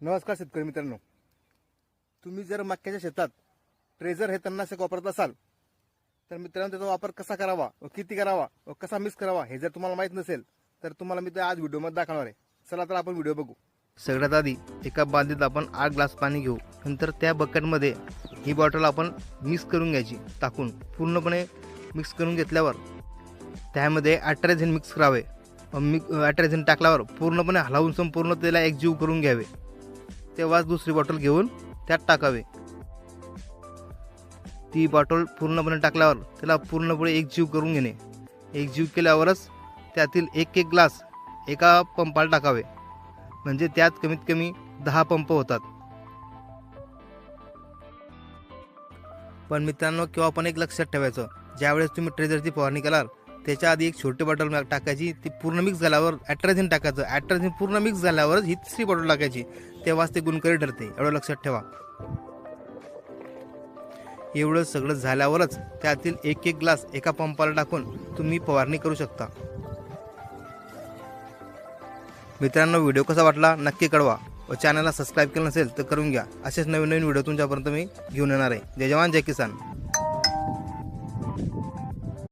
नमस्कार शेतकरी मित्रांनो. तुम्ही जर मक्याच्या शेतात ट्रेझर हे तणनाशक वापरत असाल तर मित्रांनो त्याचा वापर कसा करावा व किती करावा व कसा मिक्स करावा हे जर तुम्हाला माहीत नसेल तर तुम्हाला मी ते आज व्हिडिओमध्ये दाखवणार आहे. चला तर आपण व्हिडिओ बघू. सगळ्यात आधी एका बांधीत आपण आठ ग्लास पाणी घेऊ. नंतर त्या बकेटमध्ये ही बॉटल आपण मिक्स करून घ्यायची टाकून पूर्णपणे मिक्स करून घेतल्यावर त्यामध्ये ॲट्राझिन मिक्स करावे. मिक ॲट्राझिन टाकल्यावर पूर्णपणे हलावून संपूर्ण त्याला एकजीव करून घ्यावे. तेव्हाच दुसरी बॉटल घेऊन त्यात टाकावे. ती बॉटल पूर्णपणे टाकल्यावर त्याला पूर्णपणे एकजीव करून घेणे. एकजीव केल्यावरच त्यातील एक एक ग्लास एका पंपाला टाकावे. म्हणजे त्यात कमीत कमी दहा पंप होतात. पण मित्रांनो किंवा पण एक लक्षात ठेवायचं. ज्यावेळेस तुम्ही ट्रेझरची फवारणी कराल त्याच्या आधी एक छोटी बॉटल टाकायची ती पूर्ण मिक्स झाल्यावर ॲट्रॅझिन टाकायचं. ॲट्रॅझिन पूर्ण मिक्स झाल्यावरच ही तिसरी बॉटल टाकायची. तेव्हाच ते गुणकारी ठरते. एवढं लक्षात ठेवा. एवढं सगळं झाल्यावरच त्यातील एक एक ग्लास एका पंपाला टाकून तुम्ही फवारणी करू शकता. मित्रांनो व्हिडिओ कसा वाटला नक्की कळवा. व चॅनलला सबस्क्राईब केलं नसेल तर करून घ्या. असेच नवीन नवीन व्हिडिओ तुमच्यापर्यंत मी घेऊन येणार आहे. जय जवान जय किसान.